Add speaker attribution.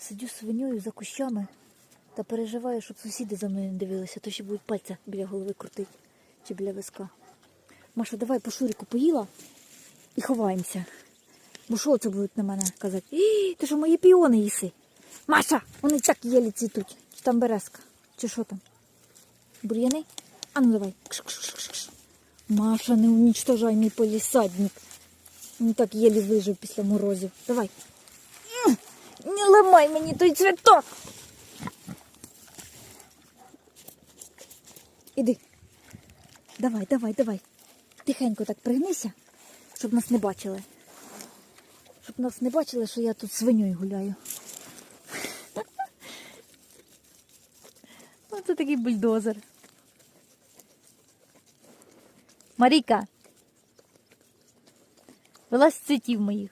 Speaker 1: Сидю з свиньою за кущами та переживаю, щоб сусіди за мною не дивилися, то ще будуть пальця біля голови крутити чи біля виска. Маша, давай по шурику поїла і ховаємося. Бо що це будуть на мене казати? «Ій, Ти що мої піони їси? Маша, вони так єлі цвітуть. Чи там березка? Чи що там? Бур'яни? А ну давай. Кш-кш-кш-кш. Маша, не уничтожай мій полісадник. Він так єлі вижив після морозів. Давай. Не ламай мені той цвіток. Іди. Давай, давай, давай. Тихенько так пригнися, щоб нас не бачили. Щоб нас не бачили, що я тут свиньою гуляю. Оце такий бульдозер. Марійка. Вилазь з цвітів моїх.